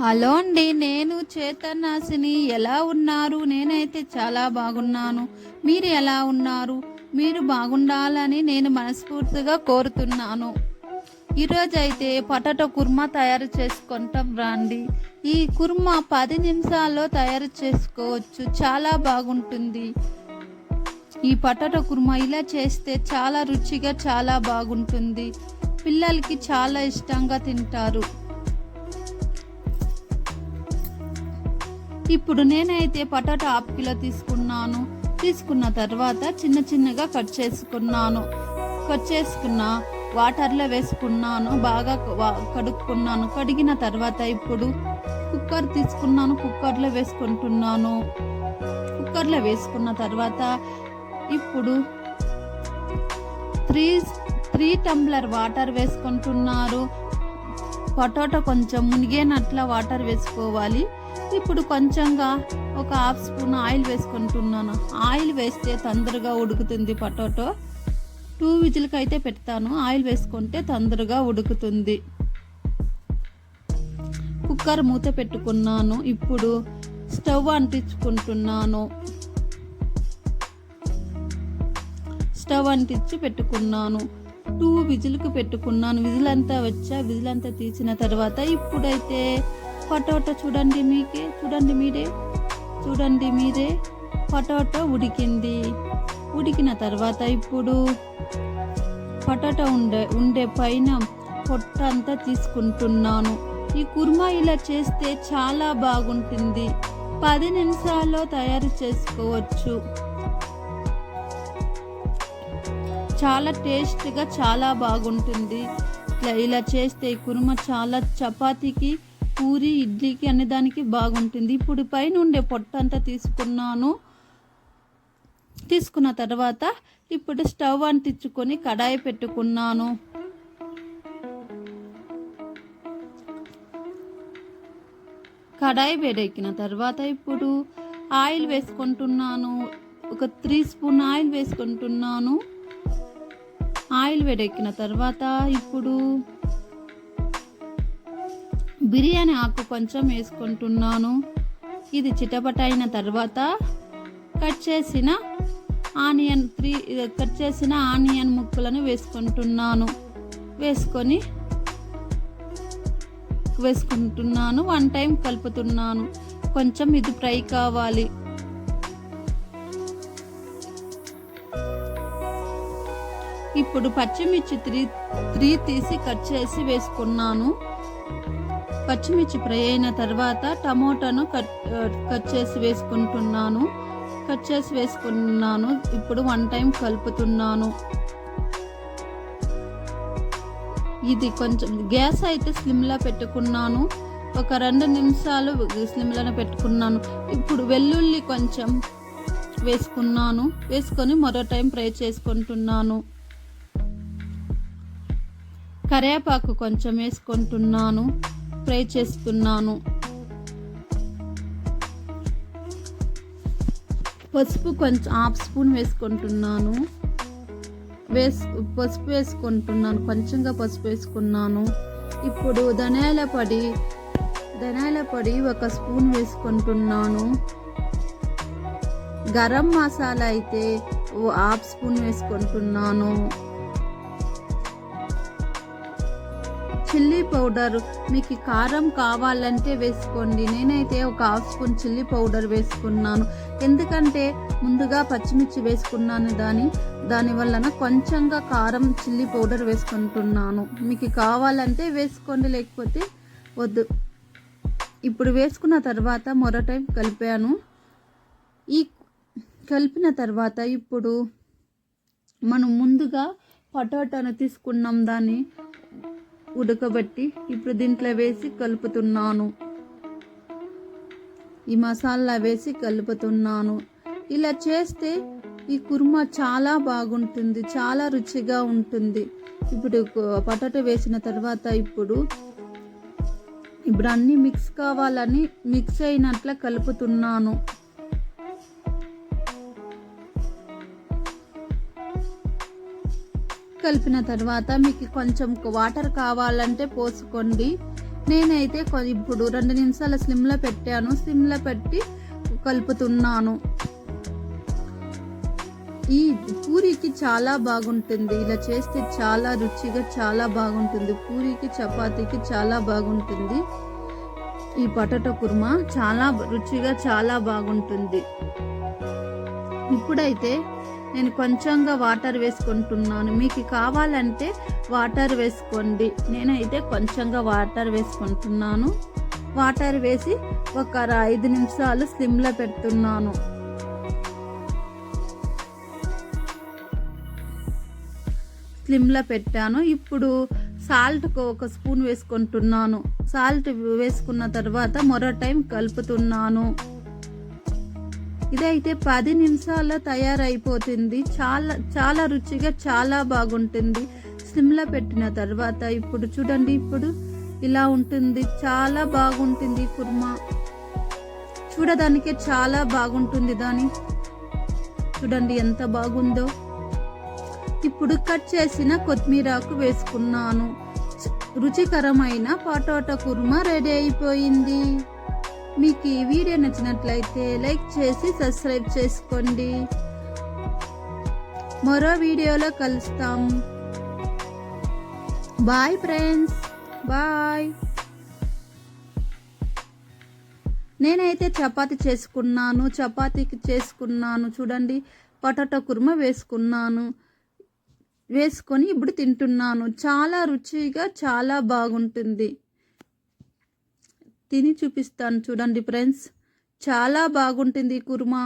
Hello అండి నేను చేతనాశిని. ఎలా ఉన్నారు? నేనైతే చాలా బాగున్నాను. మీరు ఎలా ఉన్నారు? మీరు బాగుండాలని నేను మనస్ఫూర్తిగా కోరుతున్నాను. ఈరోజు అయితే పొటాటో కుర్మా తయారు చేసుకుంటాం రండి. ఈ కుర్మా పది నిమిషాల్లో తయారు చేసుకోవచ్చు. చాలా బాగుంటుంది. ఈ పటాటో కుర్మా ఇలా చేస్తే చాలా రుచిగా చాలా బాగుంటుంది. పిల్లలకి చాలా ఇష్టంగా తింటారు. ఇప్పుడు నేనైతే పొటాటో హాఫ్ కిలో తీసుకున్నాను. తీసుకున్న తర్వాత చిన్న చిన్నగా కట్ చేసుకున్నాను. కట్ చేసుకున్న వాటర్లో వేసుకున్నాను. బాగా వా- కడుక్కున్నాను. కడిగిన తర్వాత ఇప్పుడు కుక్కర్ తీసుకున్నాను. కుక్కర్లో వేసుకుంటున్నాను. కుక్కర్లో వేసుకున్న తర్వాత ఇప్పుడు త్రీ త్రీ టంబ్లర్ వాటర్ వేసుకుంటున్నారు. పొటాటో కొంచెం మునిగేనట్ల వాటర్ వేసుకోవాలి. ఇప్పుడు కొంచెంగా ఒక హాఫ్ స్పూన్ ఆయిల్ వేసుకుంటున్నాను. ఆయిల్ వేస్తే తొందరగా ఉడుకుతుంది పొటాటో. టూ విజిల్కి అయితే పెడతాను. ఆయిల్ వేసుకుంటే తొందరగా ఉడుకుతుంది. కుక్కర్ మూత పెట్టుకున్నాను. ఇప్పుడు స్టవ్ అంటించుకుంటున్నాను. స్టవ్ అంటించి పెట్టుకున్నాను. టూ విజిల్కి పెట్టుకున్నాను. విజిల్ అంతా వచ్చా విజిల్ అంతా తీసిన తర్వాత ఇప్పుడైతే పొటాటో చూడండి మీకే చూడండి మీరే చూడండి మీరే పొటాటో ఉడికింది. ఉడికిన తర్వాత ఇప్పుడు పొటాటో ఉండే ఉండే పైన పొట్ట అంతా తీసుకుంటున్నాను. ఈ కుర్మా ఇలా చేస్తే చాలా బాగుంటుంది. పది నిమిషాల్లో తయారు చేసుకోవచ్చు. చాలా టేస్ట్గా చాలా బాగుంటుంది. ఇట్లా ఇలా చేస్తే ఈ చాలా చపాతీకి పూరి ఇడ్లీకి అనే దానికి బాగుంటుంది. ఇప్పుడు పైన ఉండే పొట్ట అంతా తీసుకున్నాను. తీసుకున్న తర్వాత ఇప్పుడు స్టవ్ అంటించుకొని కడాయి పెట్టుకున్నాను. కడాయి వేడెక్కిన తర్వాత ఇప్పుడు ఆయిల్ వేసుకుంటున్నాను. ఒక త్రీ స్పూన్ ఆయిల్ వేసుకుంటున్నాను. ఆయిల్ వేడెక్కిన తర్వాత ఇప్పుడు బిర్యానీ ఆకు కొంచెం వేసుకుంటున్నాను. ఇది చిటపట అయిన తర్వాత కట్ చేసిన ఆనియన్ త్రీ కట్ చేసిన ఆనియన్ ముక్కలను వేసుకుంటున్నాను. వేసుకొని వేసుకుంటున్నాను. వన్ టైం కలుపుతున్నాను. కొంచెం ఇది ఫ్రై కావాలి. ఇప్పుడు పచ్చిమిర్చి త్రీ త్రీ తీసి కట్ చేసి వేసుకున్నాను. పచ్చిమిర్చి ఫ్రై అయిన తర్వాత టమోటాను కట్ కట్ చేసి వేసుకుంటున్నాను. కట్ చేసి వేసుకున్నాను. ఇప్పుడు వన్ టైం కలుపుతున్నాను. ఇది కొంచెం గ్యాస్ అయితే స్లిమ్లో పెట్టుకున్నాను. ఒక రెండు నిమిషాలు స్లిమ్లోనే పెట్టుకున్నాను. ఇప్పుడు వెల్లుల్లి కొంచెం వేసుకున్నాను. వేసుకొని మరో టైం ఫ్రై చేసుకుంటున్నాను. కరివేపాకు కొంచెం వేసుకుంటున్నాను. ఫ్రై చేస్తున్నాను. పసుపు కొంచెం హాఫ్ స్పూన్ వేసుకుంటున్నాను. వేసు పసుపు వేసుకుంటున్నాను. కొంచెంగా పసుపు వేసుకున్నాను. ఇప్పుడు ధనియాల పొడి ధనియాల పొడి ఒక స్పూన్ వేసుకుంటున్నాను. గరం మసాలా అయితే ఓ హాఫ్ స్పూన్ వేసుకుంటున్నాను. Chilli powder. మీకు కారం కావాలంటే వేసుకోండి. నేనైతే ఒక హాఫ్ స్పూన్ చిల్లీ పౌడర్ వేసుకున్నాను. ఎందుకంటే ముందుగా పచ్చిమిర్చి వేసుకున్నాను దాని. దాని కొంచెంగా కారం చిల్లీ పౌడర్ వేసుకుంటున్నాను. మీకు కావాలంటే వేసుకోండి లేకపోతే వద్దు. ఇప్పుడు వేసుకున్న తర్వాత మరో టైం కలిపాను. ఈ కలిపిన తర్వాత ఇప్పుడు మనం ముందుగా పొటాటోను తీసుకున్నాం దాన్ని. ఉడకబెట్టి ఇప్పుడు దీంట్లో వేసి కలుపుతున్నాను. ఈ మసాలా వేసి కలుపుతున్నాను. ఇలా చేస్తే ఈ కుర్మా చాలా బాగుంటుంది చాలా రుచిగా ఉంటుంది. ఇప్పుడు పొటాటో వేసిన తర్వాత ఇప్పుడు ఇప్పుడు అన్నీ మిక్స్ కావాలని మిక్స్ అయినట్ల కలుపుతున్నాను. కలిపిన తర్వాత మీకు కొంచెం వాటర్ కావాలంటే పోసుకోండి. నేనైతే ఇప్పుడు రెండు నిమిషాల స్లిమ్లో పెట్టాను. స్లిమ్లో పెట్టి కలుపుతున్నాను. ఈ పూరికి చాలా బాగుంటుంది. ఇలా చేస్తే చాలా రుచిగా చాలా బాగుంటుంది. పూరికి చపాతీకి చాలా బాగుంటుంది. ఈ పొటాటో కుర్మా చాలా రుచిగా చాలా బాగుంటుంది. ఇప్పుడైతే నేను కొంచెంగా వాటర్ వేసుకుంటున్నాను. మీకు కావాలంటే వాటర్ వేసుకోండి. నేనైతే కొంచెంగా వాటర్ వేసుకుంటున్నాను. వాటర్ వేసి ఒక ఐదు నిమిషాలు స్లిమ్లో పెడుతున్నాను. స్లిమ్లో పెట్టాను. ఇప్పుడు సాల్ట్ ఒక స్పూన్ వేసుకుంటున్నాను. సాల్ట్ వేసుకున్న తర్వాత మరో టైం కలుపుతున్నాను. ఇదైతే పది నిమిషాల్లో తయారైపోతుంది. చాలా చాలా రుచిగా చాలా బాగుంటుంది. సిమ్లో పెట్టిన తర్వాత ఇప్పుడు చూడండి ఇప్పుడు ఇలా ఉంటుంది. చాలా బాగుంటుంది కుర్మా. చూడడానికే చాలా బాగుంటుంది దాని. చూడండి ఎంత బాగుందో. ఇప్పుడు కట్ చేసిన కొత్తిమీరాకు వేసుకున్నాను. రుచికరమైన పటోట కుర్మా రెడీ అయిపోయింది. మీకు ఈ వీడియో నచ్చినట్లయితే లైక్ చేసి సబ్స్క్రైబ్ చేసుకోండి. మరో వీడియోలో కలుస్తాం. బాయ్ ఫ్రెండ్స్ బాయ్ నేనైతే చపాతి చేసుకున్నాను చపాతీకి చేసుకున్నాను. చూడండి పొటాటో కుర్మా వేసుకున్నాను. వేసుకొని ఇప్పుడు తింటున్నాను. చాలా రుచిగా చాలా బాగుంటుంది. తిని చూపిస్తాను. చూడండి ఫ్రెండ్స్ చాలా బాగుంటుంది కుర్మా.